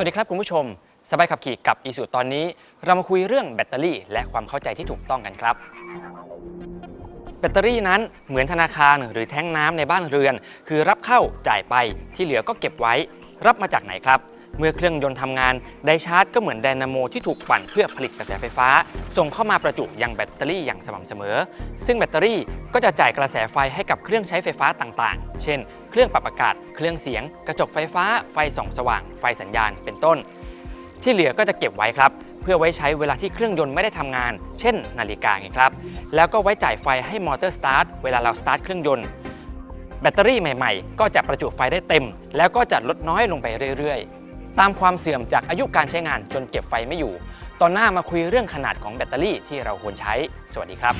วัสดีครับคุณผู้ชม สบายขับขี่กับอีสุตอนนี้ เรามาคุยเรื่องแบตเตอรี่ และความเข้าใจที่ถูกต้องกันครับ แบตเตอรี่นั้นเหมือนธนาคารหรือแท้งน้ำในบ้านเรือน คือรับเข้าจ่ายไปที่เหลือก็เก็บไว้ รับมาจากไหนครับ เมื่อเครื่องยนต์ทำงาน ไดชาร์จก็เหมือนไดนาโมที่ถูกปั่นเพื่อผลิตกระแสไฟฟ้า ส่งเข้ามาประจุยังแบตเตอรี่อย่างสม่ำเสมอ ซึ่งแบตเตอรี่ก็จะจ่ายกระแสไฟให้กับเครื่องใช้ไฟฟ้าต่างๆ เช่น เครื่องปรับอากาศ เครื่องเสียง กระจกไฟฟ้า ไฟส่องสว่าง ไฟสัญญาณ เป็นต้น ที่เหลือก็จะเก็บไว้ครับ เพื่อไว้ใช้เวลาที่เครื่องยนต์ไม่ได้ทำงาน เช่น นาฬิกาไงครับ แล้วก็ไว้จ่ายไฟให้มอเตอร์สตาร์ทเวลาเราสตาร์ทเครื่องยนต์แบตเตอรี่ใหม่ ๆ ก็จะประจุไฟได้เต็ม แล้วก็จะลดน้อยลงไปเรื่อย ๆ ตามความเสื่อมจากอายุการใช้งานจนเก็บไฟไม่อยู่ ตอนหน้ามาคุยเรื่องขนาดของแบตเตอรี่ที่เราควรใช้ สวัสดีครับ